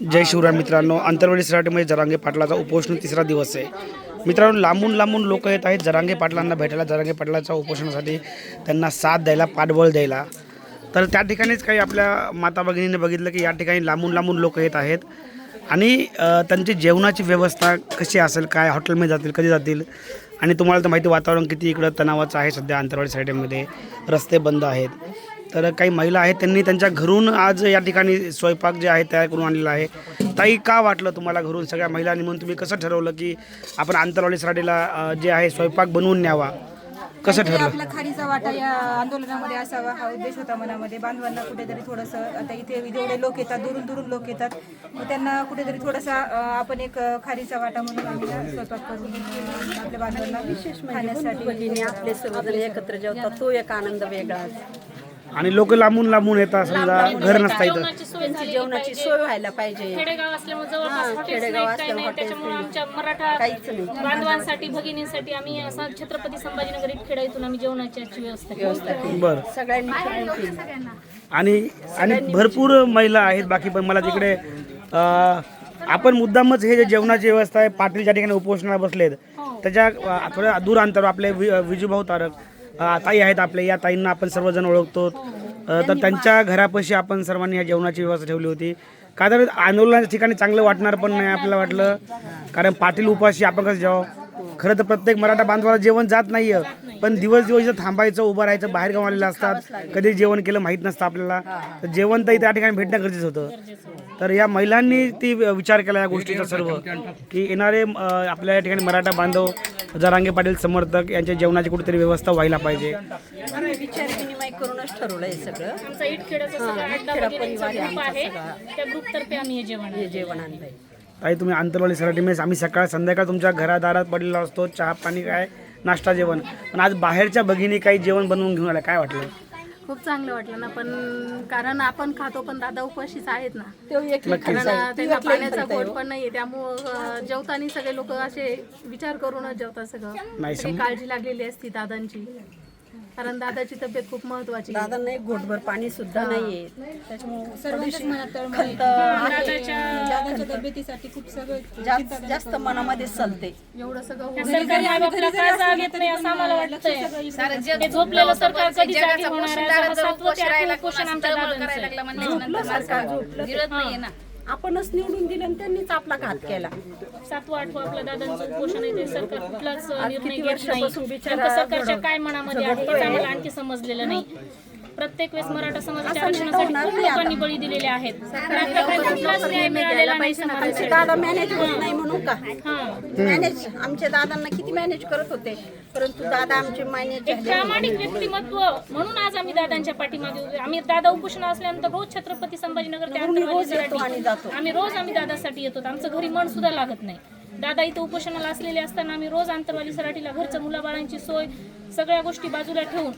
जय शिवराम मित्रांनो अंतरवाडी सराटीमध्ये जरांगे पाटलाचा उपोषण तिसरा दिवस आहे. मित्रांनो लांबून लांबून लोक येत आहेत. जरांगे पाटलांना भेटायला जरांगे पाटलाच्या उपोषणासाठी त्यांना साथ द्यायला पाठबळ द्यायला. तर त्या ठिकाणीच काही आपल्या माता भगिनीने बघितलं की या ठिकाणी लांबून लांबून लोक येत आहेत. आणि त्यांची जेवणाची व्यवस्था कशी असेल काय हॉटेलमध्ये जातील कधी जातील? आणि तुम्हाला तर माहिती वातावरण किती इकडं तणावाचं आहे सध्या अंतर्वाडी साईडमध्ये रस्ते बंद आहेत. तर काही महिला आहेत त्यांनी त्यांच्या घरून आज या ठिकाणी स्वयंपाक जे आहे तयार करून आणलेला आहे. ताई का वाटलं तुम्हाला घरून सगळ्या महिलांनी म्हणून? तुम्ही कसं ठरवलं की आपण आंतरवाडी सराडीला जे आहे स्वयंपाक बनवून न्यावा? कसं म्हणजे ठरलं? आपला खारीचा वाटा या आंदोलनामध्ये असावा हा उद्देश होता मनामध्ये. बांधवांना कुठेतरी थोडंसं आता इथे जेवढे लोक येतात दुरून दुरून लोक येतात मग त्यांना कुठेतरी थोडासा आपण एक खारीचा वाटा म्हणून आम्ही स्वयंपाक करून आपल्या बांधवांना विशेष खाण्यासाठी भगिनी आपले सर्वजण एकत्र जेवतात तो एक आनंद वेगळाच आणि लोक लांबून लांबून येतात समजा घर नसता इथं जेवणाची सोय व्हायला पाहिजे. खेडेगाव असल्यामुळे जवळपास हा, हॉटेल्स खेडेगाव नाहीत काही नाही. असल्यामुळे त्याच्यामुळे हॉटेल्स आमच्या मराठा काहीच नाही. बांधवांसाठी भगिनींसाठी आम्ही असं छत्रपती संभाजीनगर खेडा इथून आम्ही जेवणाची आजची व्यवस्था केली. व्यवस्था केली. बरं. सगळ्यांनी केली. आणि आणि भरपूर महिला आहेत बाकी पण मला तिकडे अ, आपण मुद्दामच हे जे जेवणाची व्यवस्था आहे पाटील ज्या ठिकाणी उपोषणाला बसलेत त्याच्या अ, थोड्या दूर अंतर आपले वि विजूभाऊ तारक ताई आहेत आपले. या ताईंना आपण सर्वजण ओळखतो. तर त्यांच्या घरापाशी आपण सर्वांनी या जेवणाची व्यवस्था ठेवली होती. कारण तर आंदोलनाच्या ठिकाणी चांगलं वाटणार पण नाही आपल्याला वाटलं. कारण पाटील उपाशी आपण कसं जाऊ खरं तर प्रत्येक मराठा बांधवाला जेवण जात नाहीये. पण दिवस दिवस इथं थांबायचं उभं राहायचं बाहेर गाव आलेलं असतात. कधी जेवण केलं माहीत नसतं आपल्याला. तर जेवण तर त्या ठिकाणी भेटणं गरजेचं होतं. तर या महिलांनी ती विचार केला या गोष्टीचा सर्व. की येणारे आपल्या या ठिकाणी मराठा बांधव जरांगे पाटील समर्थक यांच्या जेवणाची कुठेतरी व्यवस्था व्हायला पाहिजे. आम्ही विचार विनिमय करूनच ठरवलं हे सगळं. आमचा इटखेड्याचा अड्डा ग्रुप आमचा आहे सगळा. त्या ग्रुपतर्फे आम्ही हे जेवण हे जेवण आणलंय ताई तुम्ही आंतरवाली सराठी मेस. आम्ही सकाळ संध्याकाळ तुमच्या घरादारात पडलेला असतो. चहा पाणी काय? नाश्ता जेवण. पण आज बाहेरच्या भगिनी काही जेवण बनवून घेऊन आल्या. काय वाटलं? खूप चांगलं वाटलं ना पण कारण आपण खातो पण दादा उपाशीच आहेत ना. तो एक कारण त्यांना पाण्याचा गोड पण नाहीये. त्यामुळं जेवताना सगळे लोक असे विचार करूनच जेवतात सगळं. नाही, सगळी काळजी लागलेली असती दादांची. कारण दादाची तब्येत खूप महत्वाची आहे. दादांना एक घोटभर पाणी सुद्धा नाहीये. सर्वांच्याच मनात तळमळ आहे. दादांच्या तब्येतीसाठी खूप सगळं जास्त जास्त मनामध्ये चलते एवढं सगळं त्या सरकारी मायबापाला काय जाग येत नाही असं आम्हाला वाटतंय. हे झोपलेलं सरकार कधी जागी होणार आहे? आता सातवं ते आठवं उपोषण आमच्या दादांचं आपणच निवडून दिलं आणि त्यांनीच आपला घात केला. सातवं आठवं आपलं दादांचं उपोषण आहे ते सरकार कुठलाच निर्णय घेत नाही. नेमकं सरकारच्या काय मनामध्ये आहे हेच आम्हाला आणखी समजलेलं नाही. प्रत्येक वेळेस मराठा समाजाच्या आरक्षणासाठी खूप लोकांनी बळी दिलेले आहेत. पण आतापर्यंत कुठलाच न्याय मिळालेला नाही समाजासाठी दादा मॅनेज होत नाही म्हणून का? मॅनेज आमच्या दादांना किती मॅनेज करत होते. परंतु दादा आमचे मॅनेज एक प्रामाणिक व्यक्तिमत्व म्हणून आज आम्ही दादांच्या पाठीमागे उभे. आम्ही दादा उपोषण असल्यानंतर रोज छत्रपती संभाजीनगर ते. आम्ही रोज आम्ही दादासाठी येतो. आमचं घरी मन सुद्धा लागत नाही. दादा इथं उपोषणाला असलेले असताना आम्ही रोज आंतरवाली सराठीला घरचं मुलाबाळांची सोय सगळ्या गोष्टी बाजूला ठेवून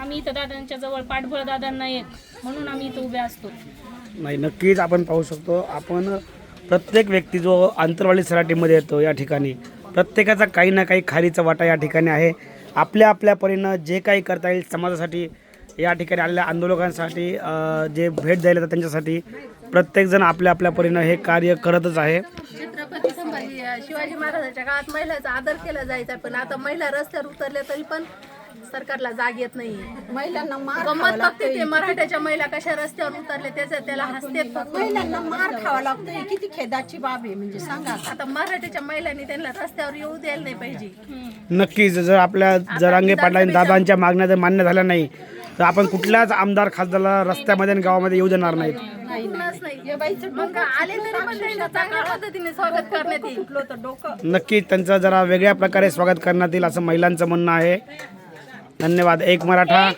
आम्ही इथं दादांच्या जवळ पाठबळ दादांना एक. म्हणून आम्ही इथं उभे असतो. नाही नक्कीच आपण पाहू शकतो. आपण प्रत्येक व्यक्ती जो अंतरवाली सराटीमध्ये येतो या ठिकाणी प्रत्येकाचा काही ना काही खारीचा वाटा या ठिकाणी आहे. आपल्या आपल्या परीनं जे काही करता येईल समाजासाठी या ठिकाणी आलेल्या आंदोलकांसाठी जे भेट द्यायला येतात त्यांच्यासाठी प्रत्येकजण आपल्या आपल्या परीनं हे कार्य करतच आहे. छत्रपती संभाजी शिवाजी महाराजांच्या काळात महिलांचा आदर केला जायचा पण आता महिला रस्त्यावर उतरल्या तरी पण सरकारला जाग येत नाही महिलांना मार गंमत बघते ते मराठ्याच्या महिला कशा रस्त्यावर उतरल्या त्याच्या त्याला महिलांना मार खावा लागतो ही किती खेदाची बाब आहे म्हणजे सांगा. आता मराठ्याच्या महिलांनी त्यांना रस्त्यावर येऊ द्यायला नाही पाहिजे. नक्कीच जर आपल्या जरांगे पाटलांनी दादांच्या मागण्या जर मान्य झाल्या नाही तर आपण कुठल्याच आमदार खासदाराला रस्त्यामध्ये आणि गावामध्ये येऊ देणार नाहीत. पूर्णच नाही. मग आले तरी पण त्यांना चांगल्या पद्धतीने स्वागत करण्यात येईल. तर डोकं. नक्कीच त्यांचं जरा वेगळ्या प्रकारे स्वागत करण्यात येईल असं महिलांचं म्हणणं आहे. धन्यवाद. एक मराठा.